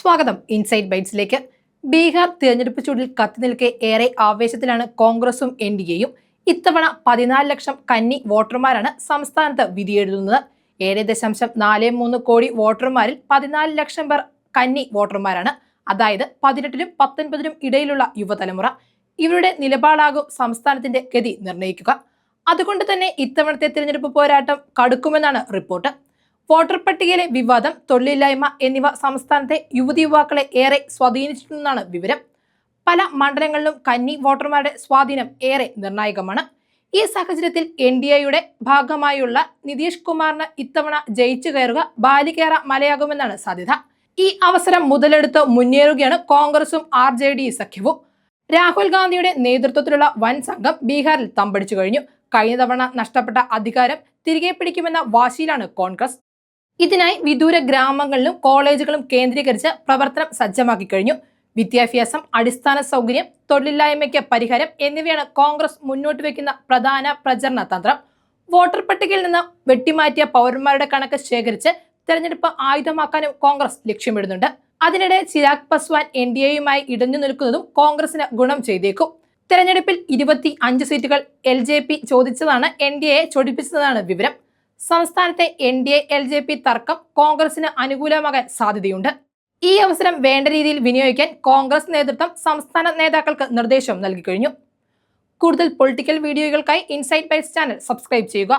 സ്വാഗതം ഇൻസൈറ്റ് ബൈറ്റ്സിലേക്ക് ബീഹാർ തിരഞ്ഞെടുപ്പ് ചൂടിൽ കത്തിനിൽക്കെ ഏറെ ആവേശത്തിലാണ് കോൺഗ്രസും എൻ ഡി എയും ഇത്തവണ പതിനാല് ലക്ഷം കന്നി വോട്ടർമാരാണ് സംസ്ഥാനത്ത് വിധിയെഴുതുന്നത്. ഏഴ് ദശാംശം നാല് മൂന്ന് കോടി വോട്ടർമാരിൽ പതിനാല് ലക്ഷം പേർ കന്നി വോട്ടർമാരാണ്. അതായത് പതിനെട്ടിനും പത്തൊൻപതിനും ഇടയിലുള്ള യുവതലമുറ. ഇവരുടെ നിലപാടാകും സംസ്ഥാനത്തിന്റെ ഗതി നിർണയിക്കുക. അതുകൊണ്ട് തന്നെ ഇത്തവണത്തെ തിരഞ്ഞെടുപ്പ് പോരാട്ടം കടുക്കുമെന്നാണ് റിപ്പോർട്ട്. വോട്ടർ പട്ടികയിലെ വിവാദം തൊഴിലില്ലായ്മ എന്നിവ സംസ്ഥാനത്തെ യുവതി യുവാക്കളെ ഏറെ സ്വാധീനിച്ചിട്ടുണ്ടെന്നാണ് വിവരം. പല മണ്ഡലങ്ങളിലും കന്നി വോട്ടർമാരുടെ സ്വാധീനം ഏറെ നിർണായകമാണ്. ഈ സാഹചര്യത്തിൽ എൻ ഡി എയുടെ ഭാഗമായുള്ള നിതീഷ് കുമാറിന് ഇത്തവണ ജയിച്ചു കയറുക ബാലികേറ മലയാകുമെന്നാണ് സാധ്യത. ഈ അവസരം മുതലെടുത്ത് മുന്നേറുകയാണ് കോൺഗ്രസും ആർ ജെ ഡി സഖ്യവും. രാഹുൽ ഗാന്ധിയുടെ നേതൃത്വത്തിലുള്ള വൻ സംഘം ബീഹാറിൽ തമ്പടിച്ചു കഴിഞ്ഞു. കഴിഞ്ഞ തവണ നഷ്ടപ്പെട്ട അധികാരം തിരികെ പിടിക്കുമെന്ന വാശിയിലാണ് കോൺഗ്രസ്. ഇതിനായി വിദൂര ഗ്രാമങ്ങളിലും കോളേജുകളും കേന്ദ്രീകരിച്ച് പ്രവർത്തനം സജ്ജമാക്കി കഴിഞ്ഞു. വിദ്യാഭ്യാസം അടിസ്ഥാന സൗകര്യം തൊഴിലില്ലായ്മയ്ക്ക് പരിഹാരം എന്നിവയാണ് കോൺഗ്രസ് മുന്നോട്ട് വയ്ക്കുന്ന പ്രധാന പ്രചരണ തന്ത്രം. വോട്ടർ പട്ടികയിൽ നിന്ന് വെട്ടിമാറ്റിയ പൗരന്മാരുടെ കണക്ക് ശേഖരിച്ച് തെരഞ്ഞെടുപ്പ് ആയുധമാക്കാനും കോൺഗ്രസ് ലക്ഷ്യമിടുന്നുണ്ട്. അതിനിടെ ചിരാഗ് പസ്വാൻ എൻ ഡി എയുമായി ഇടഞ്ഞു നിൽക്കുന്നതും കോൺഗ്രസിന് ഗുണം ചെയ്തേക്കും. തെരഞ്ഞെടുപ്പിൽ ഇരുപത്തി അഞ്ച് സീറ്റുകൾ എൽ ജെ പി ചോദിച്ചതാണ് എൻ ഡി എയെ ചൊടിപ്പിച്ചതാണ് വിവരം. സംസ്ഥാനത്തെ N D A L J P തർക്കം കോൺഗ്രസിന് അനുകൂലമാകാൻ സാധ്യതയുണ്ട്. ഈ അവസരം വേണ്ട രീതിയിൽ വിനിയോഗിക്കാൻ കോൺഗ്രസ് നേതൃത്വം സംസ്ഥാന നേതാക്കൾക്ക് നിർദ്ദേശം നൽകിക്കഴിഞ്ഞു കൂടുതൽ പൊളിറ്റിക്കൽ വീഡിയോകൾക്കായി ഇൻസൈറ്റ് ബൈസ് ചാനൽ സബ്സ്ക്രൈബ് ചെയ്യുക.